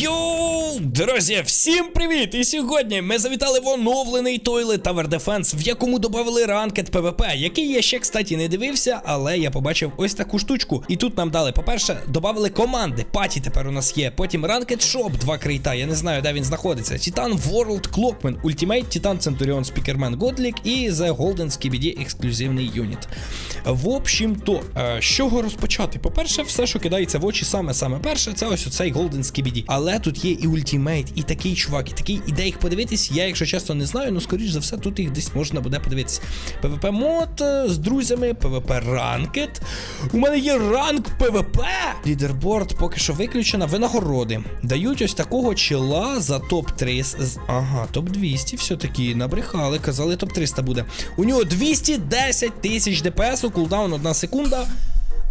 You. Друзі, всім привіт! І сьогодні ми завітали в оновлений Toilet Tower Defense, в якому додали ранкет ПВП, який я ще, кстати, не дивився, але я побачив ось таку штучку. І тут нам дали, по-перше, додали команди. Паті тепер у нас є. Потім ранкет Shop, два крейта. Я не знаю, де він знаходиться. Titan World Clockman, Ultimate, Titan Centurion Speakerman Godlik і The Golden Skibidi ексклюзивний юніт. В общем-то, е, з чого розпочати? По-перше, все, що кидається в очі, саме-саме перше, це ось оцей Golden Skibidi. Але тут є і ультимейт, і такий чувак, і такий, і де їх подивитись, я, якщо чесно, не знаю, ну скоріш за все, тут їх десь можна буде подивитись. PvP мод е, з друзями, PvP ранкет. У мене є ранг PvP. Лідерборд поки що виключена. Винагороди. Дають ось такого чела за топ 300 Ага, топ 200 все-таки набрехали. Казали, топ 300 буде. У нього 210 тисяч ДПС, кулдаун 1 секунда.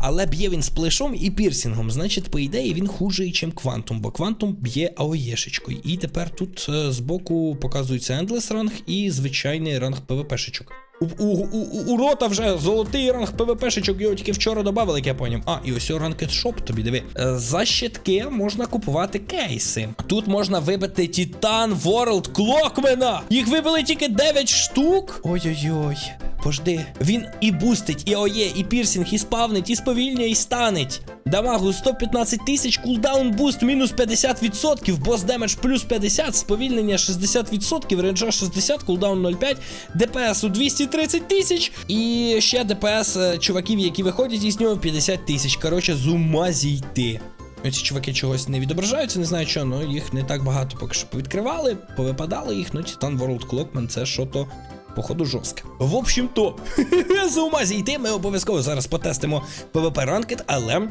Але б'є він сплешом і пірсінгом. Значить, по ідеї, він хуже, ніж Квантум, бо Квантум б'є АОЄшечкою. І тепер тут е, збоку показується Endless ранг і звичайний ранг ПВПшечок. У, у, у, у рота вже золотий ранг ПВПшечок, його тільки вчора додали, як я поняв. А, і ось ранкет шоп тобі диви. Е, За щитки можна купувати кейси. Тут можна вибити Титан World Клокмена. Їх вибили тільки 9 штук. Ой-ой-ой. Пожди, він і бустить, і ОЄ, і пірсінг, і спавнить, і сповільнює, і станеть. Дамагу 115 тисяч, кулдаун буст мінус 50%, бос демедж плюс 50, сповільнення 60%, ренджа 60, кулдаун 0,5, ДПС у 230 тисяч. І ще ДПС е, чуваків, які виходять із нього 50 тисяч. Коротше, з ума зійти. Ці чуваки чогось не відображаються, не знаю що, але їх не так багато поки що повідкривали, повипадали їх, ну Titan World Clockman це що то. Походу жорстке. В общем то, за ума зійти, ми обов'язково зараз потестимо PvP ранкет, але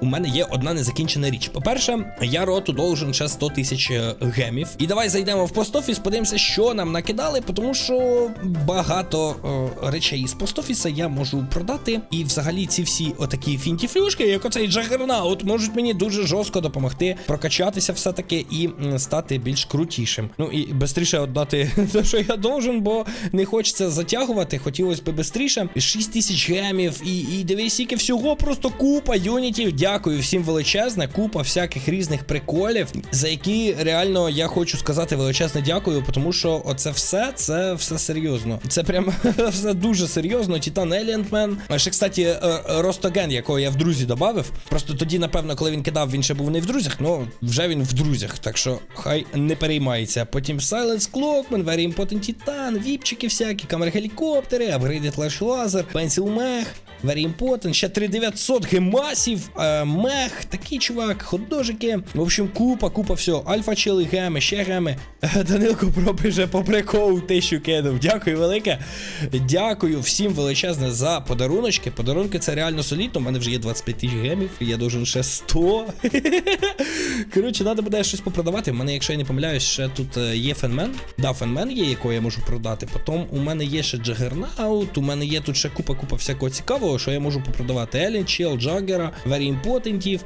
у мене є одна незакінчена річ. По-перше, я роту должен ще 100 тисяч е, гемів. І давай зайдемо в постофіс, подивимося, що нам накидали, тому що багато е, речей з постофіса я можу продати. І взагалі ці всі отакі фінтіфлюшки, як оцей джагернаут, можуть мені дуже жорстко допомогти прокачатися все-таки і стати більш крутішим. Ну і швидше віддати те, що я должен, бо не хочеться затягувати, хотілося б швидше. 6 тисяч гемів, і, і дивись, скільки всього, просто купа юнітів. Дякую всім величезне, купа всяких різних приколів, за які реально я хочу сказати величезне дякую, тому що оце все, це все серйозно. Це прям все дуже серйозно. Титан Еліантмен. Ще, кстати, е, Ростоген, якого я в друзі додав. Просто тоді, напевно, коли він кидав, він ще був не в друзях, ну вже він в друзях, так що хай не переймається. Потім Silence Clockman, Very Important Titan, віпчики всякі, камери гелікоптери, апгрейдед Flash Laser, Pencil Mech. Very important, ще 3900 гемасів, е, мех, такий чувак, ходожики. В общем, купа, купа всього. Альфа чили геми, ще геми. Е, Данилко пропише по приколу тисячу кинув. Дякую велике. Дякую всім величезне за подаруночки. Подарунки це реально солідно. У мене вже є 25 тисяч гемів, я должен ще 100. Коротше, треба буде щось попродавати. У мене, якщо я не помиляюсь, ще тут е, є фенмен. Да, фенмен є, якого я можу продати. Потім у мене є ще Джагернаут, у мене є тут ще купа-купа всякого цікавого, що я можу попродавати. Елін, Чел, Джаггера, Very Important.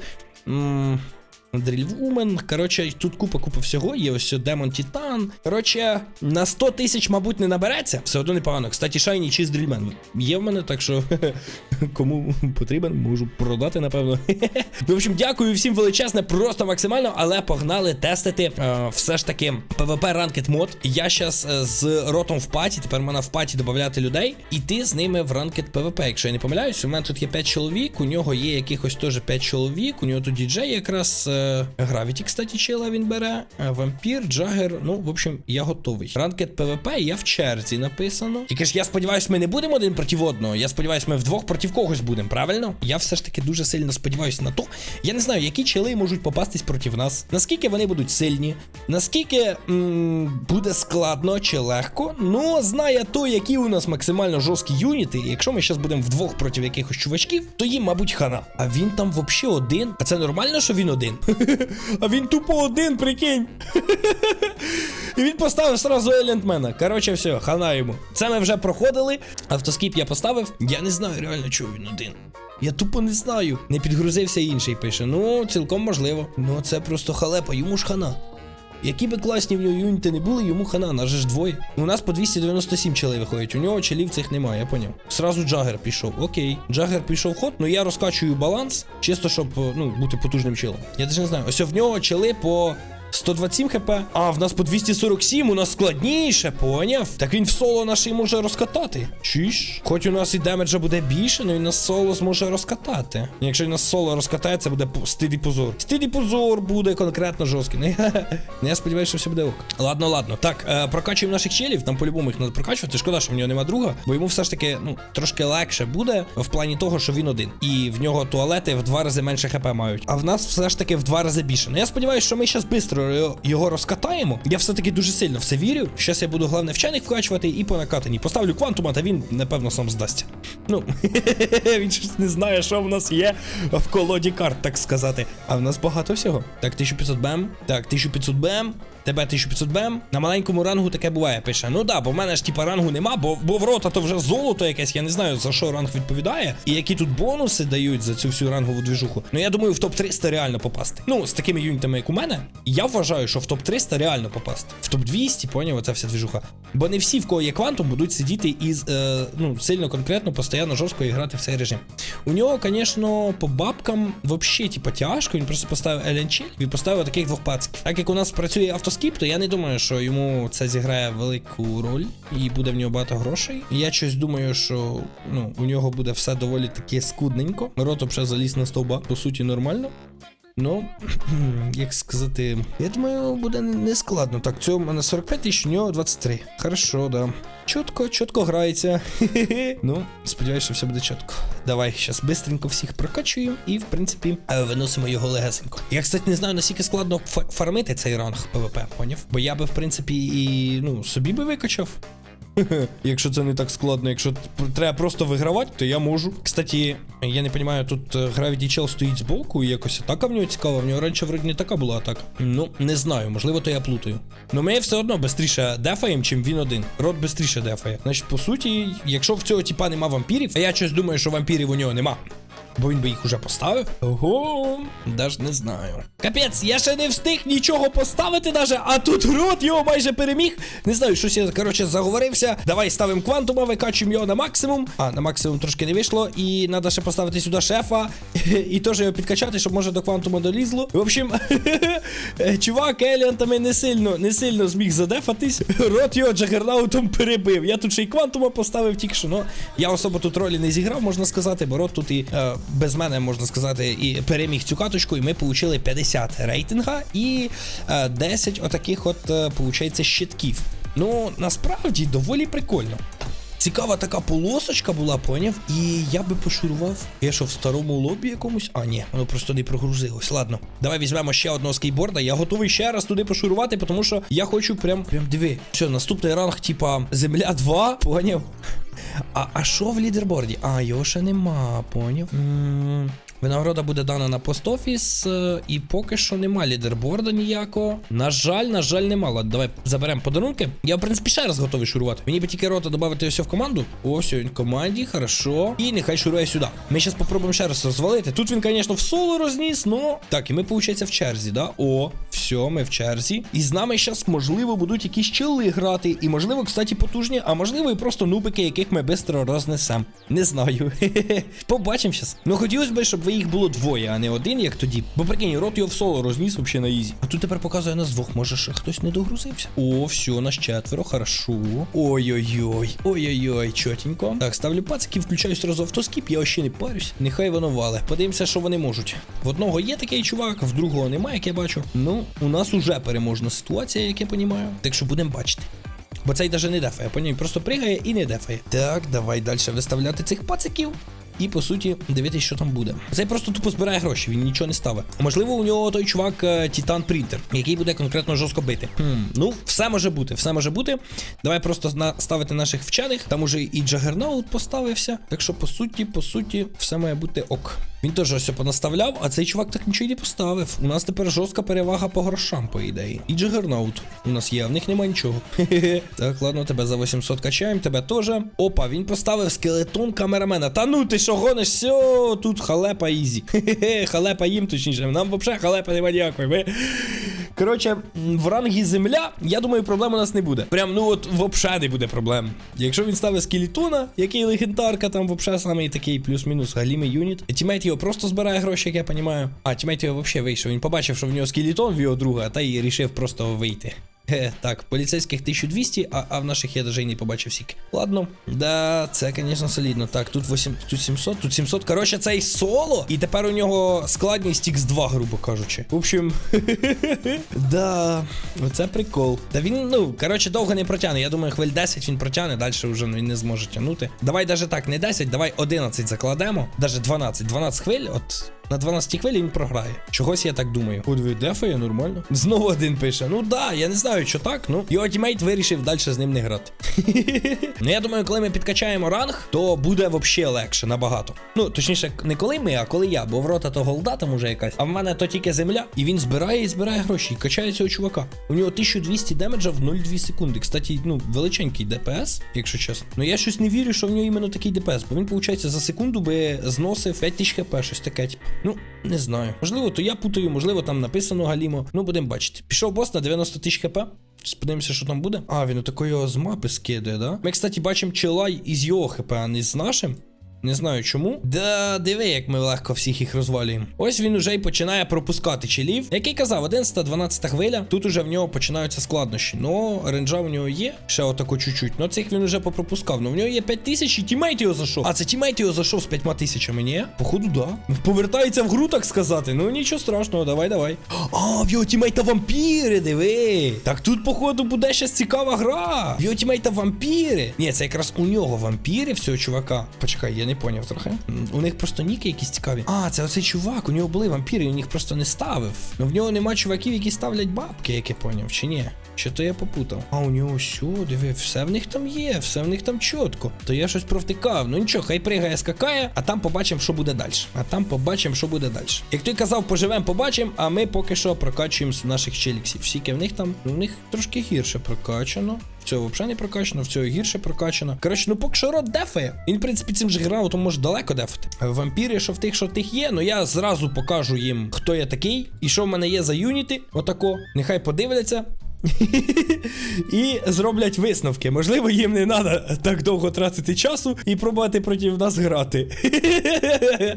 Дрільвумен. Коротше, тут купа-купа всього. Є ось Демон Титан. Коротше, на 100 тисяч, мабуть, не набереться. Все одно непогано. Кстати, Шайні чи з Дрільмен є в мене, так що кому потрібен, можу продати, напевно. В общем, дякую всім величезне, просто максимально, але погнали тестити е, все ж таки PvP Ranked мод. Я зараз з ротом в паті, тепер можна в паті додати людей, іти з ними в Ranked PvP. Якщо я не помиляюсь, у мене тут є 5 чоловік, у нього є якихось теж 5 чоловік, у нього тут діджей якраз. Е, Гравіті, кстати, чела він бере. Е, Вампір, Джагер. Ну, в общем, я готовий. Ранкет ПВП, я в черзі написано. Тільки ж я сподіваюся, ми не будемо один проти одного. Я сподіваюся, ми вдвох проти когось будемо, правильно? Я все ж таки дуже сильно сподіваюся на то. Я не знаю, які чели можуть попастись проти нас. Наскільки вони будуть сильні, наскільки м буде складно чи легко. Ну, знає то, які у нас максимально жорсткі юніти. Якщо ми зараз будемо вдвох проти якихось чувачків, то їм, мабуть, хана. А він там взагалі один. А це нормально, що він один? А він тупо один, прикинь. І він поставив сразу елентмена. Коротше, все, хана йому. Це ми вже проходили. Автоскіп я поставив. Я не знаю реально, чого він один. Я тупо не знаю. Не підгрузився інший пише. Ну, цілком можливо. Ну, це просто халепа, йому ж хана. Які би класні в нього юніти не були, йому хана, нас же ж двоє. У нас по 297 челей виходить, у нього челів цих немає, я поняв. Сразу Джагер пішов. Окей. Джагер пішов ход, ну я розкачую баланс, чисто щоб ну, бути потужним челом. Я навіть не знаю. Ось в нього чели по 127 хп, а в нас по 247, у нас складніше, поняв? Так він в соло нашій може розкатати. Чиш? Хоч у нас і демеджа буде більше, але він нас соло зможе розкатати. Якщо він нас соло розкатає, це буде стилі позор. Стилі позор буде конкретно жорсткий. Ну, я- ну, сподіваюся, що все буде ок. Ладно, ладно. Так, е, прокачуємо наших челів, там по-любому їх треба прокачувати. Шкода, що в нього нема друга, бо йому все ж таки ну, трошки легше буде в плані того, що він один. І в нього туалети в два рази менше хп мають. А в нас все ж таки в два рази більше. Ну я сподіваюся, що ми зараз швидко його розкатаємо. Я все-таки дуже сильно в це вірю. Щас я буду головне вчених вкачувати і по накатанні. Поставлю квантума, та він, напевно, сам здасться. Ну, він щось не знає, що в нас є в колоді карт, так сказати. А в нас багато всього. Так, 1500 бем. Так, 1500 бем. Тебе 1500 бем. На маленькому рангу таке буває, пише. Ну да, бо в мене ж типа рангу нема, бо, бо в рота то вже золото якесь, я не знаю за що ранг відповідає. І які тут бонуси дають за цю всю рангову двіжуху. Ну я думаю, в топ-300 реально попасти. Ну, з такими юнітами, як у мене, я вважаю, що в топ-300 реально попасти. В топ-200, поняв, оця вся двіжуха. Бо не всі, в кого є квантум, будуть сидіти із е, ну, сильно конкретно, постійно жорстко грати в цей режим. У нього, звісно, по бабкам взагалі, типа, тяжко. Він просто поставив LNC і поставив таких двох пацків. Так як у нас працює автоскіп, то я не думаю, що йому це зіграє велику роль і буде в нього багато грошей. Я щось думаю, що ну, у нього буде все доволі таки скудненько. Рот вже заліз на стовба, по суті, нормально. Ну, як сказати, я думаю, буде не складно. Так, цього в мене 45 тисяч, у нього 23. Хорошо, да. Чітко, чітко грається. ну, сподіваюся, що все буде чітко. Давай, зараз бистренько всіх прокачуємо і, в принципі, е, виносимо його легесенько. Я, кстати, не знаю, наскільки складно фармити цей ранг ПВП, поняв? Бо я би, в принципі, і ну, собі би викачав. Якщо це не так складно, якщо треба просто вигравати, то я можу. Кстати, я не розумію, тут е, Gravity Чел стоїть збоку і якось атака в нього цікава. В нього раніше вроді не така була атака. Ну, не знаю, можливо, то я плутаю. Ну ми все одно швидше дефаєм, чим він один. Рот швидше дефає. Значить, по суті, якщо в цього типа нема вампірів, а я щось думаю, що вампірів у нього нема. Бо він би їх уже поставив. Ого, даже не знаю. Капець, я ще не встиг нічого поставити даже, а тут рот його майже переміг. Не знаю, щось я, коротше, заговорився. Давай ставимо квантума, викачуємо його на максимум. А, на максимум трошки не вийшло. І треба ще поставити сюди шефа. І теж його підкачати, щоб може до квантума долізло. В общем, чувак еліантами не сильно, не сильно зміг задефатись. Рот його джагернаутом перебив. Я тут ще й квантума поставив тільки що. Ну, я особо тут ролі не зіграв, можна сказати, бо рот тут і е, без мене, можна сказати, і переміг цю каточку, і ми получили 50 рейтинга і е, 10 отаких от, е, получається, щитків. Ну, насправді доволі прикольно. Цікава така полосочка була, поняв? І я би пошурував. Я що в старому лобі якомусь? А, ні, воно просто не прогрузилось. Ладно, давай візьмемо ще одного скейтборда. Я готовий ще раз туди пошурувати, тому що я хочу прям прям диви. Все, наступний ранг, типа Земля 2, поняв? А а що в лідерборді? А, його ще нема, поняв? м Винагорода буде дана на пост-офіс, е, і поки що нема лідерборда ніякого. На жаль, на жаль, нема. Ладно, давай заберемо подарунки. Я, в принципі, ще раз готовий шурувати. Мені би тільки рота додати все в команду. Ось він в команді, хорошо. І нехай шурує сюди. Ми зараз попробуємо ще раз розвалити. Тут він, звісно, в соло розніс, но. Так, і ми, виходить, в черзі, да? О, ми в черзі. І з нами зараз, можливо, будуть якісь чили грати. І, можливо, кстати, потужні, а можливо, і просто нубики, яких ми швидко рознесемо. Не знаю. Побачимо зараз. Ну, хотілося б, щоб ви їх було двоє, а не один, як тоді. Бо прикинь, рот його в соло розніс взагалі на ізі. А тут тепер показує нас двох. Може, ще хтось не догрузився. О, все, нас четверо, хорошо. Ой-ой-ой. Ой-ой-ой, чотенько. Так, ставлю пацики, включаю сразу автоскіп, я вообще не парюсь. Нехай воно вале. Подивимося, що вони можуть. В одного є такий чувак, в другого немає, як я бачу. Ну, у нас уже переможна ситуація, як я розумію. Так що будемо бачити. Бо цей даже не дефає, по ній просто пригає і не дефає. Так, давай далі виставляти цих пациків. І по суті дивитись, що там буде. Цей просто тупо збирає гроші, він нічого не ставить. Можливо, у нього той чувак Титан Принтер, який буде конкретно жорстко бити. Хм, ну, все може бути, все може бути. Давай просто ставити наших вчених. Там уже і Джагернаут поставився. Так що, по суті, по суті, все має бути ок. Він теж ось понаставляв, а цей чувак так нічого й не поставив. У нас тепер жорстка перевага по грошам, по ідеї. І джигернаут. У нас є, а в них нема нічого. Так, ладно, тебе за 800 качаємо, тебе теж. Опа, він поставив скелетон камерамена. Та ну ти що гониш? Все, тут халепа ізі. Хе-хе, халепа їм, точніше. Нам взагалі халепа немає ніякої. Ми Коротше, в рангі земля, я думаю, проблем у нас не буде. Прям, ну от вообще не буде проблем. Якщо він ставить скелетона, який легендарка, там вообще саме такий плюс-мінус галімий юніт. Тімейт його просто збирає гроші, як я розумію. А, тімейт його взагалі вийшов. Він побачив, що в нього скелетон в його друга, та й рішив просто вийти. Хе, так, поліцейських 1200, а, а в наших я даже й не побачив сік. Ладно, да, це, звісно, солідно. Так, тут 8, тут 700, тут 700. Коротше, цей соло. І тепер у нього складність X2, грубо кажучи. В общем, да, оце прикол. Та він, ну, коротше, довго не протягне. Я думаю, хвиль 10 він протягне, далі вже він не зможе тягнути. Давай даже так, не 10, давай 11 закладемо. Даже 12. 12 хвиль, от. На 12 хвилі він програє. Чогось я так думаю. Ви дефає нормально. Знову один пише. Ну да, я не знаю, що так. Ну, його тімейт вирішив далі з ним не грати. ну я думаю, коли ми підкачаємо ранг, то буде взагалі легше набагато. Ну, точніше, не коли ми, а коли я, бо в рота то голда там уже якась. А в мене то тільки земля. І він збирає і збирає гроші. І качає цього чувака. У нього 1200 демеджа в 0,2 секунди. Кстати, ну, величенький ДПС, якщо чесно. Ну я щось не вірю, що в нього іменно такий ДПС, бо він, виходить, за секунду би зносив 5000 хп, щось таке. типу. Ну, не знаю. Можливо, то я путаю, можливо, там написано Галімо. Ну, будемо бачити. Пішов бос на 90 тисяч хп. Сподивимося, що там буде. А, він отакої його з мапи скидає, да? Ми, кстати, бачимо чолай із його хп, а не з нашим. Не знаю чому. Да, диви, як ми легко всіх їх розвалюємо. Ось він уже й починає пропускати челів. Який казав, 11-12 хвиля. Тут уже в нього починаються складнощі. Ну, ренджа в нього є. Ще отако чуть-чуть. Ну цих він уже попропускав. Ну в нього є 5 тисяч і тімейт його зайшов. А це тімейт його зайшов з 5 тисячами, ні? Походу, да. Повертається в гру, так сказати. Ну нічого страшного, давай, давай. А, в його тімейта вампіри, диви. Так тут, походу, буде ще цікава гра. В його тімейта вампіри. Ні, це якраз у нього вампіри, всього чувака. Почекай, я не поняв трохи. У них просто ніки якісь цікаві. А, це оцей чувак, у нього були вампіри, він їх просто не ставив. Ну в нього нема чуваків, які ставлять бабки, як я поняв, чи ні? Чи то я попутав? А у нього що, диви, все в них там є, все в них там чітко. То я щось провтикав. Ну нічого, хай пригає, скакає, а там побачимо, що буде далі. А там побачимо, що буде далі. Як той казав, поживемо, побачимо, а ми поки що прокачуємо наших челіксів. Всіки в них там, ну в них трошки гірше прокачано. В цього взагалі не прокачано, в цього гірше прокачано. Коротше, ну поки що рот дефає. Він, в принципі, цим же грав, то може далеко дефати. Вампіри, що в тих, що в тих є, ну я зразу покажу їм, хто я такий і що в мене є за юніти. Отако. Нехай подивляться. І зроблять висновки. Можливо, їм не треба так довго тратити часу і пробувати проти нас грати.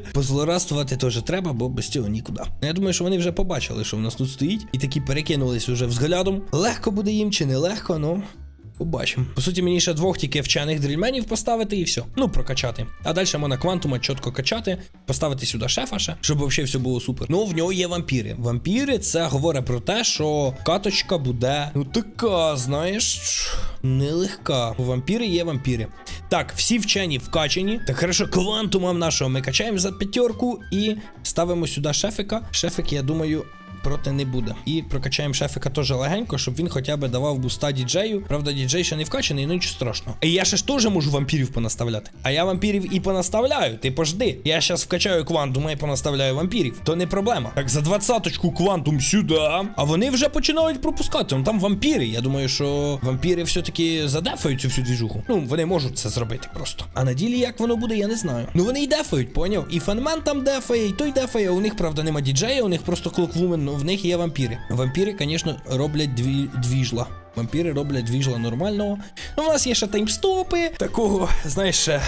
Позлорадствувати теж треба, бо без цього нікуди. Я думаю, що вони вже побачили, що в нас тут стоїть, і такі перекинулись уже взглядом. Легко буде їм чи не легко, ну. Побачимо. По суті, мені ще двох тільки вчених дрільменів поставити і все. Ну, прокачати. А далі можна квантума чітко качати, поставити сюди шефа ще, щоб взагалі все було супер. Ну, в нього є вампіри. Вампіри це говорить про те, що каточка буде, ну така, знаєш, нелегка. Вампіри є вампіри. Так, всі вчені вкачені. Так, хорошо, квантумом нашого ми качаємо за п'ятерку і ставимо сюди шефика. Шефик, я думаю, проти не буде. І прокачаємо шефика теж легенько, щоб він хоча б давав буста діджею. Правда, діджей ще не вкачаний, ну нічого страшного. І я ще ж теж можу вампірів понаставляти. А я вампірів і понаставляю. Ти пожди. Я зараз вкачаю квантум і понаставляю вампірів. То не проблема. Так, за двадцяточку квантум сюди. А вони вже починають пропускати. Ну там вампіри. Я думаю, що вампіри все-таки задефають цю всю двіжуху. Ну, вони можуть це зробити просто. А на ділі як воно буде, я не знаю. Ну вони й дефають, поняв? І фанмен там дефає, і той дефає. У них, правда, нема діджея, у них просто клоквумен, ну в них є вампіри. Вампіри, звісно, роблять дві двіжла. Вампіри роблять двіжла нормального. Ну, у нас є ще таймстопи. Такого, знаєш, ще,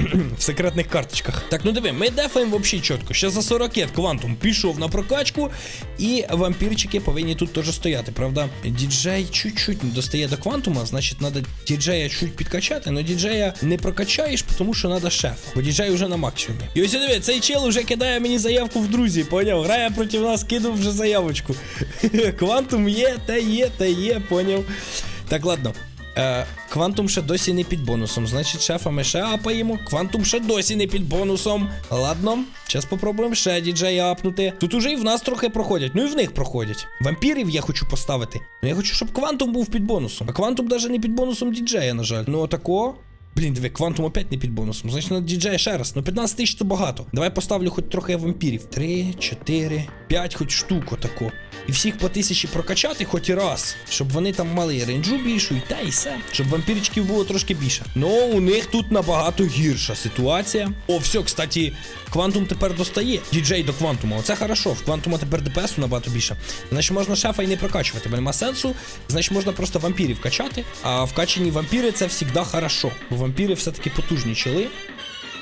в секретних карточках. Так, ну диви, ми дефаємо взагалі чітко. Ще за 40 ракет квантум пішов на прокачку, і вампірчики повинні тут теж стояти, правда? Діджей чуть-чуть не достає до квантума, значить, треба діджея чуть підкачати, але діджея не прокачаєш, тому що треба шеф. Бо діджей вже на максимумі. І ось диви, цей чел вже кидає мені заявку в друзі, поняв? Грає проти нас, кинув вже заявочку. Квантум є, те є, те є, поняв. Так, ладно. Е, Квантум ще досі не під бонусом. Значить, шефа ми ще апаємо. Квантум ще досі не під бонусом. Ладно, зараз попробуємо ще діджея апнути. Тут уже і в нас трохи проходять. Ну і в них проходять. Вампірів я хочу поставити. Ну я хочу, щоб квантум був під бонусом. А квантум навіть не під бонусом діджея, на жаль. Ну отако. Блін, диви, квантум опять не під бонусом. Значить на діджея ще раз. Ну 15 тисяч то багато. Давай поставлю хоч трохи вампірів. 3, 4, 5 хоч штук отако. І всіх по тисячі прокачати хоч і раз, щоб вони там мали і рейнджу більшу, і те, і все. Щоб вампірчиків було трошки більше. Ну, у них тут набагато гірша ситуація. О, все, кстати, квантум тепер достає. Діджей до квантума. Оце хорошо. В квантума тепер ДПСу набагато більше. Значить, можна шефа і не прокачувати, бо нема сенсу. Значить, можна просто вампірів качати. А вкачані вампіри це завжди хорошо. Бо вампіри все-таки потужні чили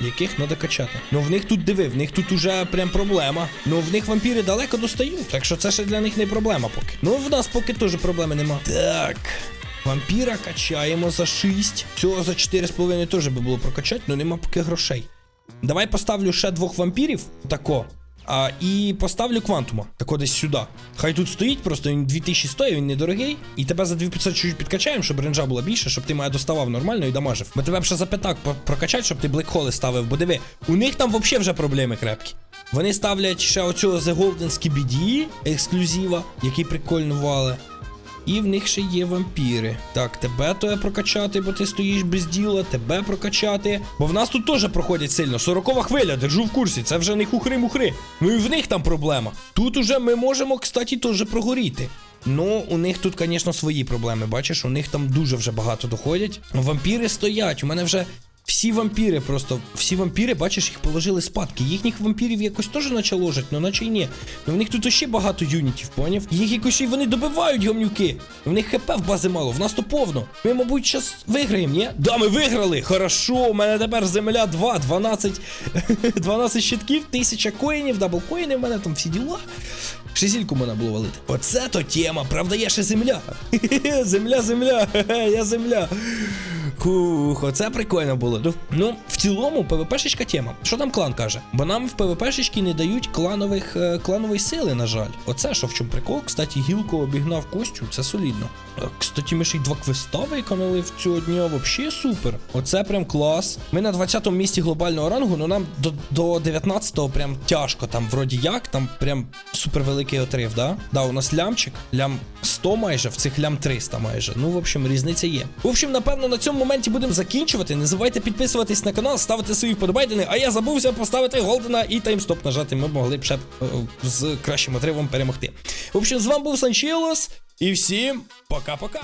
яких треба качати. Ну в них тут диви, в них тут уже прям проблема. Ну в них вампіри далеко достають, так що це ще для них не проблема поки. Ну в нас поки теж проблеми нема. Так. Вампіра качаємо за 6. Цього за 4,5 теж би було прокачати, але нема поки грошей. Давай поставлю ще двох вампірів, тако. А, і поставлю квантума. Тако десь сюди. Хай тут стоїть, просто він 2000 стоїть, він недорогий. І тебе за 2500 чуть підкачаємо, щоб ренджа була більше, щоб ти мене доставав нормально і дамажив. Ми тебе б ще за п'ятак прокачать, щоб ти блекхоли ставив, бо диви, у них там взагалі вже проблеми крепкі. Вони ставлять ще оцього The Golden BD ексклюзива, який прикольно вале. І в них ще є вампіри. Так, тебе то прокачати, бо ти стоїш без діла, тебе прокачати. Бо в нас тут теж проходять сильно. Сорокова хвиля, держу в курсі. Це вже не хухри-мухри. Ну і в них там проблема. Тут уже ми можемо, кстати, теж прогоріти. Ну, у них тут, звісно, свої проблеми. Бачиш, у них там дуже вже багато доходять. Вампіри стоять. У мене вже всі вампіри просто, всі вампіри, бачиш, їх положили спадки. Їхніх вампірів якось теж наче ложать, ну наче й ні. Ну в них тут ще багато юнітів, поняв? Їх якось і вони добивають гамнюки. В них хп в бази мало, в нас то повно. Ми, мабуть, зараз виграємо, ні? Да, ми виграли! Хорошо, у мене тепер земля 2, 12, 12 щитків, 1000 коїнів, даблкоїни в мене там всі діла. Шизільку мене було валити. Оце то тема, правда, є ще земля. земля, земля, я земля. Хух, оце прикольно було. Ну, в цілому, ПВПшечка тема. Що там клан каже? Бо нам в ПВПшечки не дають кланових, е, кланової сили, на жаль. Оце що в чому прикол. Кстати, гілко обігнав Костю, це солідно. Е, Кстати, ми ще й два квеста виконали в цього дня. Вообще супер. Оце прям клас. Ми на 20-му місці глобального рангу, ну нам до, до 19-го прям тяжко. Там вроді як, там прям супер великий отрив, да? Да, у нас лямчик, лям 100 майже, в цих лям 300 майже. Ну, в общем, різниця є. В общем, напевно, на цьому моменті будемо закінчувати. Не забувайте підписуватись на канал, ставити свої вподобайдени, а я забувся поставити голдена і таймстоп нажати. Ми могли б ще е, з кращим отривом перемогти. В общем, з вами був Санчілос і всім пока-пока.